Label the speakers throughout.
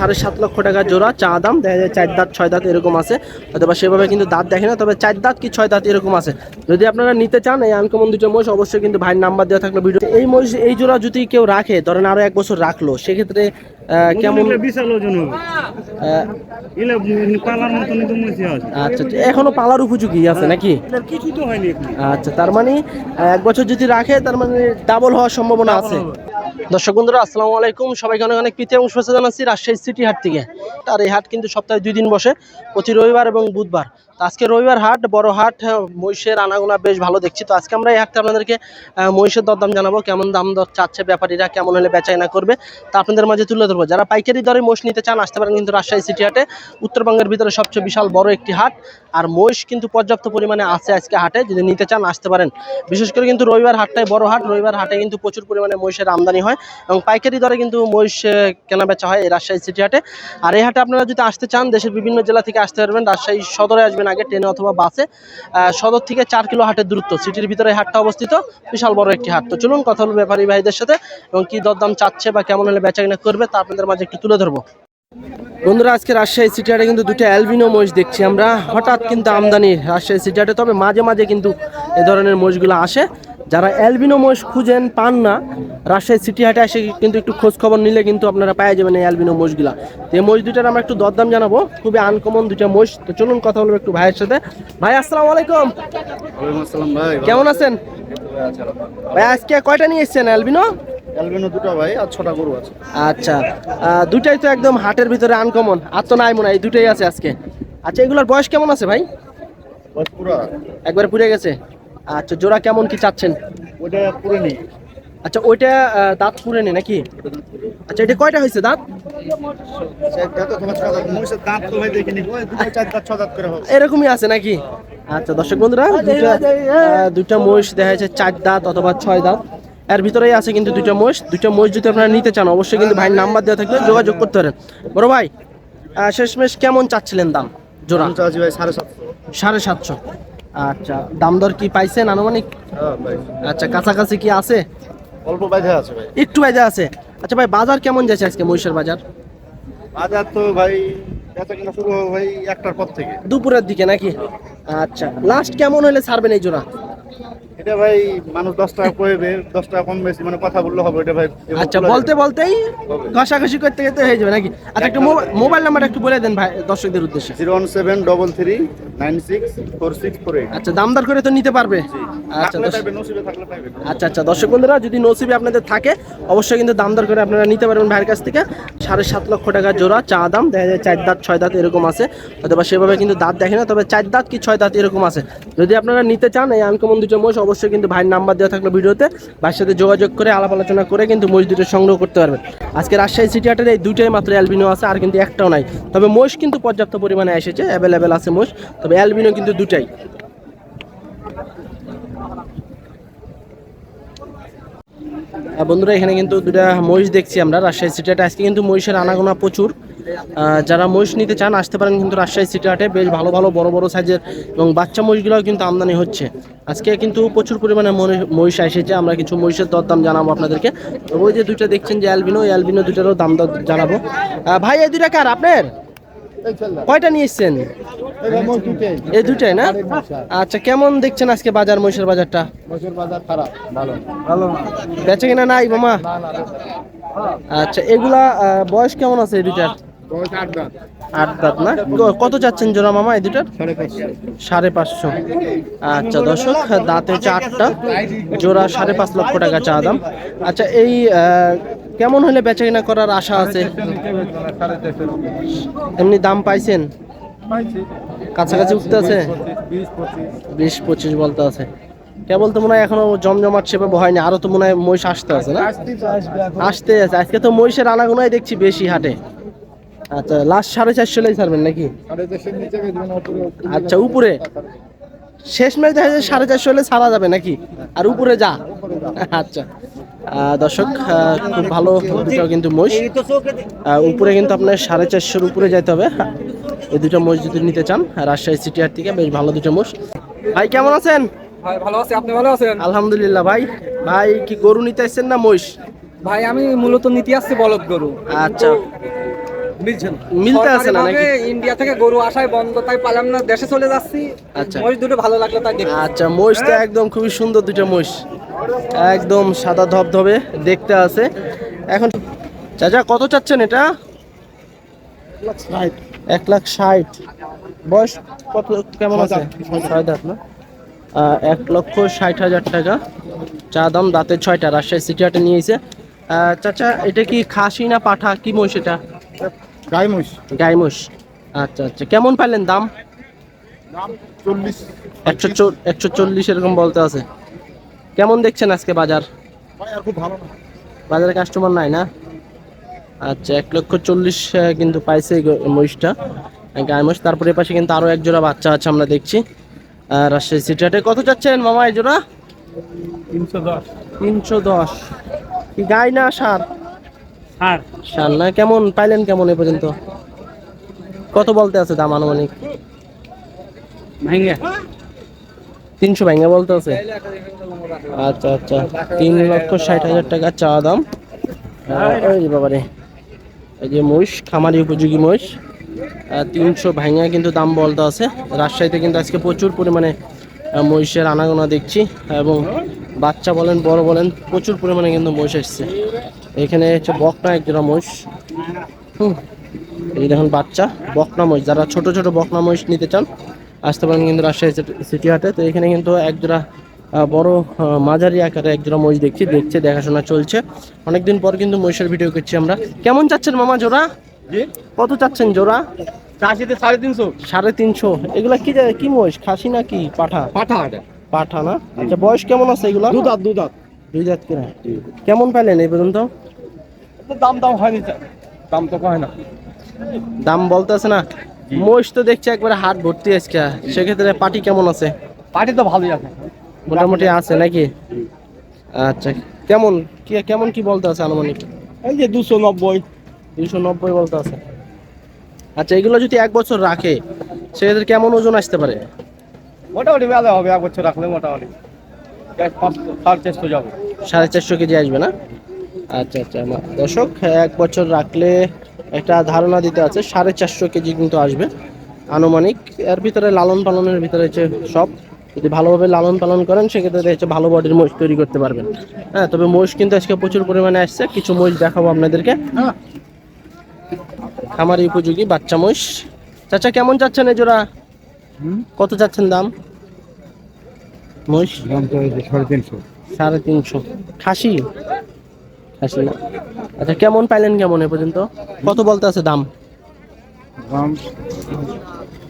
Speaker 1: সাড়ে সাত লক্ষ টাকা জোড়া চা দাম দেখা যায় চার দাঁত ছয় দাঁত এরকম আছে। অথবা সেভাবে কিন্তু দাঁত দেখে না তবে চার দাঁত কি ছয় দাঁত এরকম আছে। যদি আপনারা নিতে চান এই আনকমন দুটো মহিষ অবশ্যই কিন্তু ভাইয়ের নাম্বার দেওয়া থাকল ভিডিও এই মহিষ এই জোড়া যদি কেউ রাখে ধরেন আরও এক বছর রাখল সেক্ষেত্রে কেমন
Speaker 2: বিশাল ওজন হবে। পালার আছে
Speaker 1: আচ্ছা এখনও পালার উপযোগী আছে নাকি?
Speaker 2: কিছু তো হয়নি
Speaker 1: আচ্ছা তার মানে এক বছর যদি রাখে তার মানে ডাবল হওয়ার সম্ভাবনা আছে। দর্শক বন্ধুরা, আসসালামু আলাইকুম। সবাইকে অনেক অনেক প্রীতি এবং শুভেচ্ছা জানাচ্ছি রাজশাহী সিটি হাট থেকে। আর এই হাট কিন্তু সপ্তাহে দুই দিন বসে, প্রতি রবিবার এবং বুধবার। আজকে রবিবার হাট, বড় হাট, মহিষের আনাগোনা বেশ ভালো দেখছি। তো আজকে আমরা এই হাটটা আপনাদেরকে মহিষের দরদাম জানাব, কেমন দাম দর চাচ্ছে ব্যাপারীরা, কেমন হলে বেচাকেনা করবে। তা আপনাদের মাঝে তুলে ধরবো। যারা পাইকারি দরে মহিষ নিতে চান, আসতে পারেন কিন্তু রাজশাহী সিটি হাটে। উত্তরবঙ্গের ভিতরে সবচেয়ে বিশাল বড় একটি হাট। আর মহিষ কিন্তু পর্যাপ্ত পরিমাণে আছে আজকে হাটে, যদি নিতে চান, আসতে পারেন। বিশেষ করে কিন্তু রবিবার হাটটাই বড় হাট। রবিবার হাটে কিন্তু প্রচুর পরিমাণে মহিষের আমদানি হয় এবং পাইকারি দরে কিন্তু মহিষ কেনা বেচা হয় এই রাজশাহী সিটি হাটে। আর এই হাটে আপনারা যদি আসতে চান, দেশের বিভিন্ন জেলা থেকে আসতে পারবেন। রাজশাহী সদরে আসবেন আগে ট্রেনে অথবা বাসে সদর থেকে চার কিলো হাটের দূরত্ব, সিটির ভিতরে হাটটা অবস্থিত, বিশাল বড় একটি হাট। তো চলুন কথা বলব ব্যাপারী ভাইদের সাথে এবং কি দরদাম চাচ্ছে বা কেমন হলে বেচা কিনা করবে তা আপনাদের মাঝে একটু তুলে ধরবো। বন্ধুরা, আজকে রাজশাহী সিটি হাটে কিন্তু দুটো অ্যালবিনো মোষ দেখছি আমরা। হঠাৎ কিন্তু আমদানি রাজশাহী সিটি হাটে, তবে মাঝে মাঝে কিন্তু এ ধরনের মোষগুলো আসে। যারা অ্যালবিনো মোষ খুঁজেন পান না রাজশাহী সিটি হাটে এসে কিন্তু একটু খোঁজ খবর নিলে কিন্তু আপনারা পাওয়া যাবেন এই অ্যালবিনো মোষগুলা তো এই মোষ দুটার আমরা একটু দরদাম জানাব খুবই আনকমন দুইটা মোষ তো চলুন কথা বলব একটু ভাইয়ের সাথে। ভাই আসসালাম আলাইকুম। কেমন আছেন? ভাই আজকে কয়টা নিয়ে এসছেন অ্যালবিনো?
Speaker 2: অ্যালবিনো দুটো ভাই আর ছটা গরু আছে।
Speaker 1: আচ্ছা দুটাই তো একদম হাটের ভিতরে আনকমন আর তো নাই মনে হয় দুটাই আছে আজকে। আচ্ছা এগুলোর বয়স কেমন আছে ভাই? একবার পুড়ে গেছে। আচ্ছা জোড়া কেমন কি চাচ্ছেন?
Speaker 2: ওটা পুরো নেই
Speaker 1: আচ্ছা ওইটা দাঁত পুড়ে নে নাকি? আচ্ছা এটা কয়টা হয়েছে দাঁত? এরকমই আছে নাকি? আচ্ছা দর্শক বন্ধুরা দুটা আহ, দুটা মহিষ দেখা যাচ্ছে চার দাঁত অথবা ছয় দাঁত। এর ভিতরেই আছে কিন্তু দুইটা মহিষ। দুইটা মহিষ যদি আপনারা নিতে চান অবশ্যই কিন্তু ভাইয়ের নাম্বার দেওয়া থাকলে যোগাযোগ করতে পারেন। বড় ভাই শেষমেশ কেমন চাচ্ছিলেন দাম? জোড়া?
Speaker 2: ভাই সাড়ে সাতশো।
Speaker 1: সাড়ে সাতশো। আচ্ছা দাম দর কি পাইছেন আনুমানিক?
Speaker 2: হ্যাঁ
Speaker 1: আচ্ছা কাছাকাছি কি আছে?
Speaker 2: অল্প বাইধে আছে ভাই।
Speaker 1: একটু বাজা আছে। আচ্ছা ভাই বাজার কেমন যাচ্ছে আজকে মহিষের বাজার?
Speaker 2: বাজার তো ভাই বেচাকেনা শুরু হবে ভাই একটার পর থেকে।
Speaker 1: দুপুরের দিকে নাকি? আচ্ছা লাস্ট কেমন হলে ছাড়বেন এই জোড়া?
Speaker 2: এটা ভাই মানুষ দশ টাকা কইবে দশ টাকা কম বেশি মানে কথা বললে হবে এটা ভাই
Speaker 1: আচ্ছা বলতে বলতেই ঘষাঘষি করতে করতে হয়ে যাবে নাকি? আচ্ছা একটু মোবা- মোবাইল নাম্বার একটু বলে দেন ভাই দর্শকদের উদ্দেশ্যে।
Speaker 2: Zero one seven double three nine six four six four eight.
Speaker 1: আচ্ছা দাম দর করে তো নিতে পারবে। আচ্ছা আচ্ছা আচ্ছা দর্শক বন্ধুরা যদি নসিবে আপনাদের থাকে অবশ্যই কিন্তু দাম দর করে আপনারা নিতে পারবেন ভাইয়ের কাছ থেকে। সাড়ে সাত লক্ষ টাকা জোড়া চা দাম দেখা যায় চার দাঁত ছয় দাঁত এরকম আছে। অথবা সেভাবে কিন্তু দাঁত দেখে না তবে চার দাঁত কি ছয় দাঁত এরকম আছে। যদি আপনারা নিতে চান এই আনকমন দুটো মোষ অবশ্যই কিন্তু ভাইয়ের নাম্বার দেওয়া থাকল ভিডিওতে। ভাইয়ের সাথে যোগাযোগ করে, আলাপ আলোচনা করে কিন্তু মোষ দুটো সংগ্রহ করতে পারবেন। আজকে রাজশাহী সিটি হাটের এই দুইটাই মাত্র অ্যালবিনো আছে, আর কিন্তু একটাও নাই। তবে মোষ কিন্তু পর্যাপ্ত পরিমাণে এসেছে অ্যাভেলেবেল আছে মোষ তবে অ্যালবিনো কিন্তু দুটাই। বন্ধুরা, এখানে কিন্তু দুটা মহিষ দেখছি আমরা। রাজশাহী সিটি হাটে আজকে কিন্তু মহিষের আনাগোনা প্রচুর। যারা মহিষ নিতে চান আসতে পারেন কিন্তু রাজশাহী সিটি হাটে। বেশ ভালো ভালো বড় বড় সাইজের এবং বাচ্চা মহিষগুলোও কিন্তু আমদানি হচ্ছে। আজকে কিন্তু প্রচুর পরিমাণে মহি- মহিষ এসেছে। আমরা কিছু মহিষের দরদাম জানাব আপনাদেরকে। ওই যে দুইটা দেখছেন যে অ্যালবিনো অ্যালবিনো দুটারও দাম দর জানাব। ভাই এই দুইটা কার আপনার? কয়টা নিয়ে এসছেন? এই দুটাই না? আচ্ছা কেমন দেখছেন আজকে বাজার মহিষের বাজারটা?
Speaker 2: বাজার খারাপ ভালো। ভালো
Speaker 1: বেচে কিনা নাই মামা? আচ্ছা এগুলা বয়স কেমন আছে এই দুটার
Speaker 2: বয়স আট দাঁত।
Speaker 1: না? কত চাচ্ছেন জোড়া মামা এই দুটার?
Speaker 2: সাড়ে পাঁচশো।
Speaker 1: আচ্ছা দর্শক দাঁতে হচ্ছে আটটা জোড়া সাড়ে পাঁচ লক্ষ টাকা চা দাম। আচ্ছা এই কেমন হলে বেচা কিনা করার আশা আছে? এমনি দাম পাইছেন? কাছাকাছি উঠতে আছে?
Speaker 2: বিশ পঁচিশ
Speaker 1: বিশ পঁচিশ বলতে আছে। কেবল তো মনে হয় এখনও জমজমাট সেভাবে হয়নি আরও তো মনে হয় মহিষ আসতে আছে না? আসতে আছে। আজকে তো মহিষের আনাগোনাই দেখছি বেশি হাটে। আচ্ছা লাস্ট সাড়ে চারশো লাই ছাড়বেন নাকি? আচ্ছা উপরে? শেষ ম্যাচ দেখা যায় সাড়ে চারশো হলে ছাড়া যাবে নাকি? আর উপরে যা। আচ্ছা দর্শক খুব ভালো দুটো কিন্তু মহিষ। উপরে কিন্তু আপনার সাড়ে চারশোর উপরে যেতে হবে। এই দুটো মোষ যদি নিতে চান রাজশাহী সিটি হাট থেকে বেশ ভালো দুটো মোষ ভাই কেমন আছেন?
Speaker 3: ভাই ভালো আছি। আপনি ভালো আছেন?
Speaker 1: আলহামদুলিল্লাহ ভাই। ভাই কি গরু নিতে আসছেন না মহিষ?
Speaker 3: ভাই আমি মূলত নীতি আসছি বলদ গরু।
Speaker 1: আচ্ছা। মিলতে আছে না নাকি?
Speaker 3: ইন্ডিয়া থেকে গরু আসায় বন্ধ তাই পালাম না দেশে চলে যাচ্ছি।
Speaker 1: আচ্ছা।
Speaker 3: মহিষ দুটো ভালো লাগল তাই
Speaker 1: আচ্ছা মহিষ তো একদম খুবই সুন্দর দুটো মহিষ। একদম সাদা ধবধবে দেখতে আছে। এখন চাচা কত চাচ্ছেন এটা? এক লাখ ষাট। বয়স কত কেমন আছে? ছয় দাঁত। না? এক লক্ষ ষাট হাজার টাকা। চা দাম দাঁতের ছয়টা রাজশাহী সিটি হাটে নিয়েছে চাচা এটা কি খাসি না পাঠা? কি মহিষ এটা?
Speaker 2: গাই মহিষ
Speaker 1: গাই মহিষ আচ্ছা আচ্ছা। কেমন পাইলেন দাম? একশো একশো চল্লিশ এরকম বলতে আছে। কেমন দেখছেন আজকে বাজার?
Speaker 2: ভাই আর খুব ভালো না।
Speaker 1: বাজারে কাস্টমার নাই না? আচ্ছা এক লক্ষ চল্লিশ কিন্তু পাইছে মহিষটা। গায়ে তারপরে পাশে কিন্তু আরও এক জোড়া বাচ্চা আছে আমরা দেখছি। আহ, রাজশাহী সিটি হাটে কত চাচ্ছেন মামা এই জোড়া?
Speaker 2: তিনশো দশ।
Speaker 1: তিনশো দশ। গাই না সার?
Speaker 2: ষাট
Speaker 1: সার না কেমন পাইলেন কেমন এ পর্যন্ত? কত বলতে আছে দাম আনুমানিক?
Speaker 2: ভেঙে
Speaker 1: তিনশো ভেঙে বলতে আছে? আচ্ছা আচ্ছা তিন লক্ষ ষাট হাজার টাকা চা দাম। ওই বাবারে এই যে মহিষ খামারি উপযোগী মহিষ। তিনশো ভাঙা কিন্তু দাম বলতে আছে। রাজশাহীতে কিন্তু আজকে প্রচুর পরিমাণে মহিষের আনাগোনা দেখছি। এবং বাচ্চা বলেন বড় বলেন প্রচুর পরিমাণে কিন্তু মহিষ এসছে। এখানে হচ্ছে বকনা এক জোড়া মহিষ। হুম এই দেখুন বাচ্চা বকনা মহিষ। যারা ছোট ছোট বকনা মহিষ নিতে চান আসতে পারেন কিন্তু রাজশাহী সিটি- হাটে। তো এখানে কিন্তু এক জোড়া বড় মাঝারি আকারে এক জোড়া মহিষ দেখছি দেখছে দেখাশোনা চলছে। অনেকদিন পর কিন্তু মহিষের ভিডিও করছি আমরা। কেমন চাচ্ছেন মামা জোড়া? কত চাচ্ছেন জোড়া?
Speaker 2: চাষিতে সাড়ে তিনশো।
Speaker 1: সাড়ে তিনশো। এগুলা কি মহিষ? খাসি না কি পাঠা
Speaker 2: পাঠা
Speaker 1: পাঠা না? আচ্ছা বয়স কেমন আছে এগুলা?
Speaker 2: দু দাঁত দাঁত
Speaker 1: দুই কিনা? কেমন পাইলেন এই পর্যন্ত?
Speaker 2: দাম দাম হয়নি দাম তো কয় না।
Speaker 1: দাম বলতেছে না। মহিষ তো দেখছি একবারে হাট ভর্তি আজকে। সেক্ষেত্রে পাটি কেমন আছে?
Speaker 2: পাটি তো ভালোই আছে।
Speaker 1: মোটামুটি আছে নাকি? আচ্ছা। কেমন? কি কেমন কি বলতে আছে আনুমানিক?
Speaker 2: এই যে দুশো নব্বই।
Speaker 1: দুশো নব্বই বলতে আছে। আচ্ছা এগুলো যদি এক বছর রাখে সেক্ষেত্রে কেমন ওজন আসতে পারে?
Speaker 2: মোটামুটি মেলা হবে এক বছর রাখলে মোটামুটি। সাড়ে চারশো
Speaker 1: কেজি আসবে না? আচ্ছা আচ্ছা দর্শক এক বছর রাখলে একটা ধারণা দিতে আছে সাড়ে চারশো কেজি কিন্তু আসবে। আনুমানিক এর ভিতরে লালন পালনের ভিতরে হচ্ছে সব। যদি ভালোভাবে লালন পালন করেন সেক্ষেত্রে হচ্ছে ভালো বডির মহিষ তৈরি করতে পারবেন। হ্যাঁ তবে মোষ কিন্তু আজকে প্রচুর পরিমাণে আসছে। কিছু মহিষ দেখাবো আপনাদেরকে। খামারি উপযোগী বাচ্চা মহিষ। চাচা কেমন চাচ্ছেন এই জোড়া? কত চাচ্ছেন দাম? মহিষ?
Speaker 2: সাড়ে তিনশো।
Speaker 1: সাড়ে তিনশো। খাসি? খাসি না। আচ্ছা কেমন পাইলেন কেমন এ পর্যন্ত? কত বলতে আছে দাম?
Speaker 2: দাম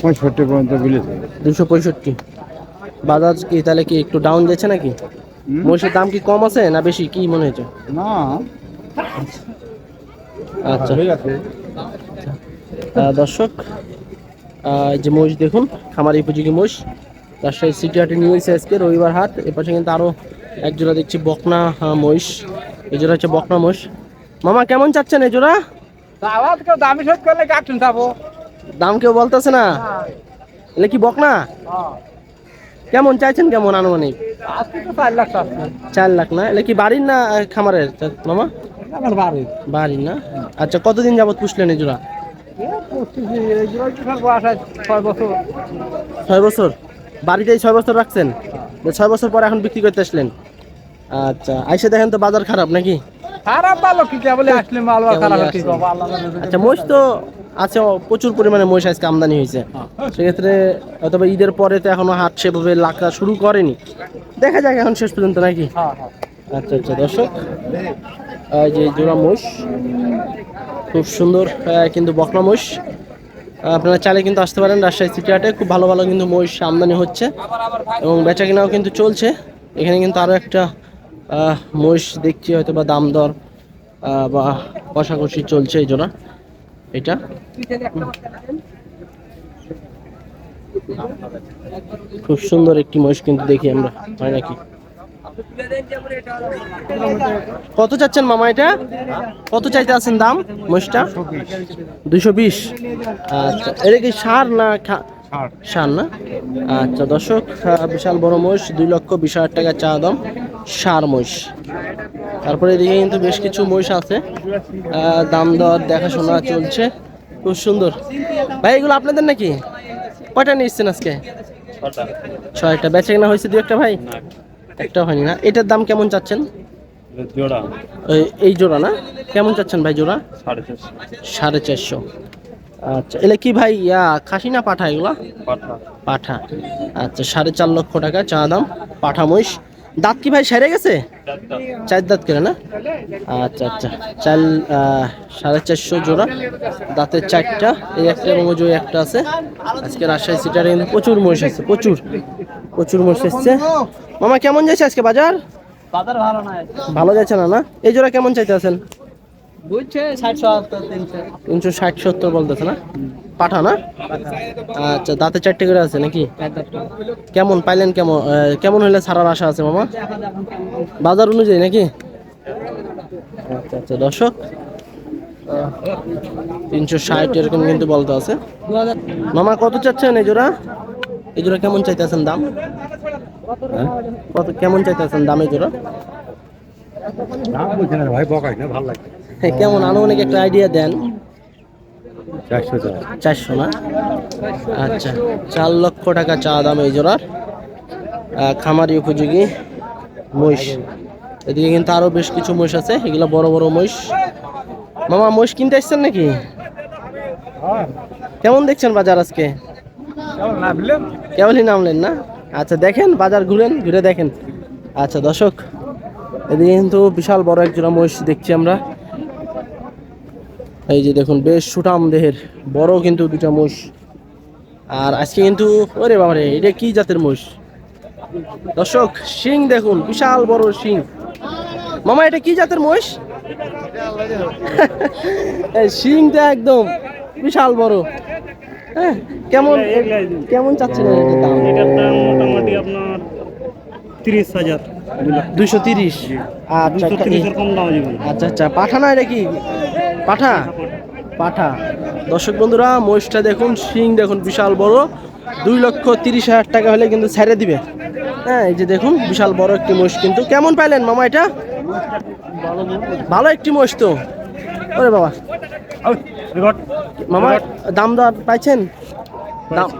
Speaker 2: পঁয়ষট্টি পর্যন্ত বিলেছে
Speaker 1: দুশো পঁয়ষট্টি। বাজাজ কি তাহলে কি একটু ডাউন যাচ্ছে নাকি? মহিষের দাম কি কম আছে না বেশি? কি মনে হচ্ছে
Speaker 2: না।
Speaker 1: আচ্ছা। আহ, দর্শক যে মহিষ দেখুন খামারি উপযোগী মহিষ। রাজশাহী সিটি হাটে নিয়ে এসেছে আজকে রবিবার হাট। এপাশে কিন্তু আরও এক জোড়া দেখছি বকনা আহ, মহিষ। এই জোড়া হচ্ছে বকনা মহিষ। মামা কেমন চাচ্ছেন এই জোড়া?
Speaker 3: দামি শোধ করলে কাটুন যাব
Speaker 1: দাম কেউ বলতেছে না? এলে কি বকনা? কেমন চাইছেন কেমন আনুমানিক?
Speaker 3: চার লাখ
Speaker 1: না? এলে কি বাড়ির না খামারের মামা? বাড়ির। না? আচ্ছা কতদিন যাবত পুষলেন এই জোড়া?
Speaker 3: ছয় বছর।
Speaker 1: ছয় বছর? বাড়িতেই ছয় বছর রাখছেন? ছয় বছর পরে এখন বিক্রি করতে আসলেন। আচ্ছা আইসে দেখেন তো বাজার খারাপ নাকি?
Speaker 3: খারাপ ভালো কি বলে আসলে মাল খারাপ
Speaker 1: আচ্ছা মহিষ তো আছে প্রচুর পরিমাণে মহিষ আজকে আমদানি হয়েছে। সেক্ষেত্রে অথবা ঈদের পরে তো এখনও হাট সেভাবে লাখা শুরু করেনি। দেখা যাক এখন শেষ পর্যন্ত নাকি?
Speaker 3: হ্যাঁ হ্যাঁ।
Speaker 1: আচ্ছা আচ্ছা দর্শক এই যে জোড়া মহিষ খুব সুন্দর কিন্তু বকনা মহিষ। আপনারা চাইলে কিন্তু আসতে পারেন রাজশাহী সিটি হাটে। খুব ভালো ভালো কিন্তু মহিষ আমদানি হচ্ছে এবং বেচা কেনাও কিন্তু চলছে। এখানে কিন্তু আরও একটা মহিষ দেখছি হয়তো বা দাম দর বা কষাকষি চলছে এই জন্য। এটা। খুব সুন্দর একটি মহিষ কিন্তু দেখি আমরা, হয় নাকি? কত চাচ্ছেন মামা এটা? কত চাইতে আছেন দাম? মহিষটা? দুইশো বিশ। আচ্ছা এটা কি সার না সার। না? আচ্ছা দর্শক বিশাল বড় মহিষ দুই লক্ষ বিশ হাজার টাকা চা দাম সার মহিষ। তারপরে এদিকে কিন্তু বেশ কিছু মহিষ আছে। দাম দর দেখাশোনা চলছে। খুব সুন্দর। ভাই এগুলো আপনাদের নাকি? কয়টা নিয়ে এসছেন আজকে? ছয়টা। বেচে কেনা হয়েছে দু একটা ভাই? একটা হয়নি না। এটার দাম কেমন চাচ্ছেন?
Speaker 2: জোড়া।
Speaker 1: এই- জোড়া না? কেমন চাচ্ছেন ভাই জোড়া?
Speaker 2: সাড়ে চারশো।
Speaker 1: সাড়ে চারশো। আচ্ছা এলে কি ভাই ইয়া খাসি না পাঠা এগুলা?
Speaker 2: পাঠা।
Speaker 1: পাঠা। আচ্ছা সাড়ে চার লক্ষ টাকা চা দাম পাঠা মহিষ। দাঁত কি ভাই সেরে গেছে? চার দাঁত করে না? আচ্ছা আচ্ছা। চাল সাড়ে চারশো জোড়া। দাঁতের চারটা এই একটা এবং ওই একটা আছে। আজকে রাজশাহী সিটারে কিন্তু প্রচুর মহিষ আছে প্রচুর। প্রচুর মহিষ এসছে। মামা কেমন যাচ্ছে আজকে বাজার?
Speaker 3: বাজার ভালো
Speaker 1: ভালো যাচ্ছে না না? এই জোড়া কেমন চাইতে আছেন?
Speaker 3: তিনশো।
Speaker 1: ষাট সত্তর বলতেছে না? পাঠা না? আচ্ছা দাঁতে চারটে করে আছে নাকি? কেমন পাইলেন কেমন? কেমন হলে ছাড়ার আশা আছে মামা? বাজার অনুযায়ী নাকি? আচ্ছা আচ্ছা দর্শক তিনশো ষাট এরকম কিন্তু বলতে আছে। মামা কত চাচ্ছেন এই জোড়া? এই জোড়া কেমন চাইতেছেন দাম? কত কেমন চাইতেছেন দাম এই জোড়া?
Speaker 2: দাম ভাই বকাই না ভালো লাগে
Speaker 1: হ্যাঁ, কেমন? আনুমানিক একটা আইডিয়া দেন।
Speaker 2: চারশো টাকা
Speaker 1: চারশো না? আচ্ছা চার লক্ষ টাকা চা দাম এই জোড়ার। খামারি উপযোগী মহিষ। এদিকে কিন্তু আরও বেশ কিছু মহিষ আছে এগুলো বড় বড় মহিষ। মামা মহিষ কিনতে আসছেন নাকি? কেমন দেখছেন বাজার আজকে? কেবলই নামলেন না? আচ্ছা দেখেন বাজার ঘুরেন ঘুরে দেখেন। আচ্ছা দর্শক এদিকে কিন্তু বিশাল বড় এক জোড়া মহিষ দেখছি আমরা। এই যে দেখুন বেশ সুটাম দেহের বড় কিন্তু দুটা মোষ। আর আজকে কিন্তু ওরে বাবারে এটা কি জাতের মোষ? দর্শক শিং দেখুন বিশাল বড় শিং। মামা এটা কি জাতের মোষ? শিংটা একদম বিশাল বড়। হ্যাঁ কেমন কেমন চাচ্ছেন এটার দাম
Speaker 2: মোটামুটি আপনার তিরিশ হাজার।
Speaker 1: দুইশো তিরিশ। আচ্ছা
Speaker 2: জীবন
Speaker 1: আচ্ছা আচ্ছা পাঠা এটা কি পাঠা? পাঠা। দর্শক বন্ধুরা মহিষটা দেখুন শিং দেখুন বিশাল বড়। দুই লক্ষ তিরিশ হাজার টাকা হলে কিন্তু ছেড়ে দিবে। হ্যাঁ এই যে দেখুন বিশাল বড় একটি মহিষ কিন্তু। কেমন পাইলেন মামা এটা? ভালো একটি মহিষ তো। ওরে বাবা। মামা দাম দর পাইছেন? দাম।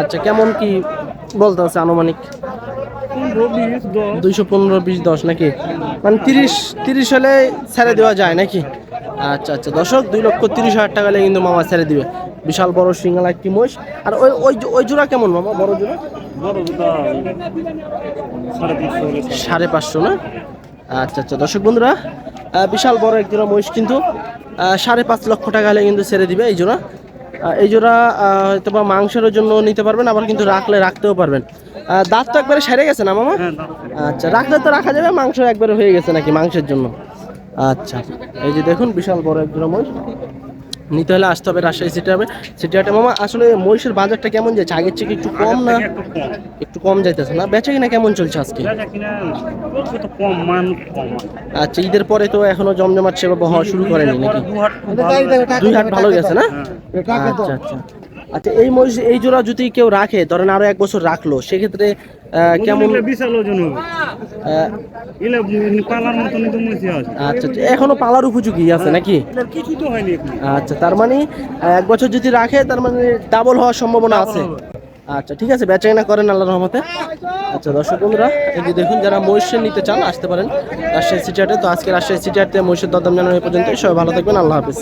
Speaker 1: আচ্ছা কেমন কি বলতে আছে আনুমানিক? দুইশো পনেরো বিশ দশ নাকি? মানে তিরিশ তিরিশ হলে ছেড়ে দেওয়া যায় নাকি? আচ্ছা আচ্ছা। দর্শক দুই লক্ষ তিরিশ হাজার টাকা হলে কিন্তু মামা ছেড়ে দিবে। বিশাল বড় সিঙ্গালা একটি মোষ আর ওই ওই ওই জোড়া কেমন মামা? বড় জোড়া? সাড়ে পাঁচশো না? আচ্ছা আচ্ছা। দর্শক বন্ধুরা বিশাল বড় এক জোড়া মহিষ কিন্তু সাড়ে পাঁচ লক্ষ টাকা হলে কিন্তু ছেড়ে দিবে এই জোড়া। এই জোড়া হয়তো বা মাংসের জন্য নিতে পারবেন আবার কিন্তু রাখলে রাখতেও পারবেন। দাঁত তো একবারে সেরে গেছে না মামা? আচ্ছা রাখলে তো রাখা যাবে মাংস একবারে হয়ে গেছে নাকি মাংসের জন্য? আচ্ছা। এই যে দেখুন বিশাল বড় এক জোড়া মহিষ। নিতে হলে আসতে হবে রাজশাহী সিটি হবে। সিটি হাটে মামা আসলে মহিষের বাজারটা কেমন যাচ্ছে? আগের থেকে একটু কম না? একটু কম। যাইতেছে না? বেচা কিনা কেমন চলছে আজকে?
Speaker 2: কম মান কম।
Speaker 1: আচ্ছা ঈদের পরে তো এখনও জমজমাট সেবা হওয়া শুরু করেনি নাকি? দুই হাট ভালো গেছে না? আচ্ছা আচ্ছা। আচ্ছা এই মহিষ এই জোড়া যদি কেউ রাখে ধরেন আরও এক বছর রাখল সেক্ষেত্রে কেমন
Speaker 2: বিশাল ওজন হবে। পালার মতন
Speaker 1: আচ্ছা এখনও পালার উপযোগী আছে নাকি?
Speaker 2: কিছু তো হয়নি
Speaker 1: আচ্ছা তার মানে এক বছর যদি রাখে তার মানে ডাবল হওয়ার সম্ভাবনা আছে। আচ্ছা ঠিক আছে বেচা কেনা করেন আল্লাহ রহমতে। আচ্ছা দর্শক বন্ধুরা এই যে দেখুন যারা মহিষের নিতে চান আসতে পারেন রাজশাহী সিটি হাটে তো আজকে রাজশাহী সিটি হাটে মহিষের দরদাম জানানো এই পর্যন্ত সবাই ভালো থাকবেন আল্লাহ হাফিজ।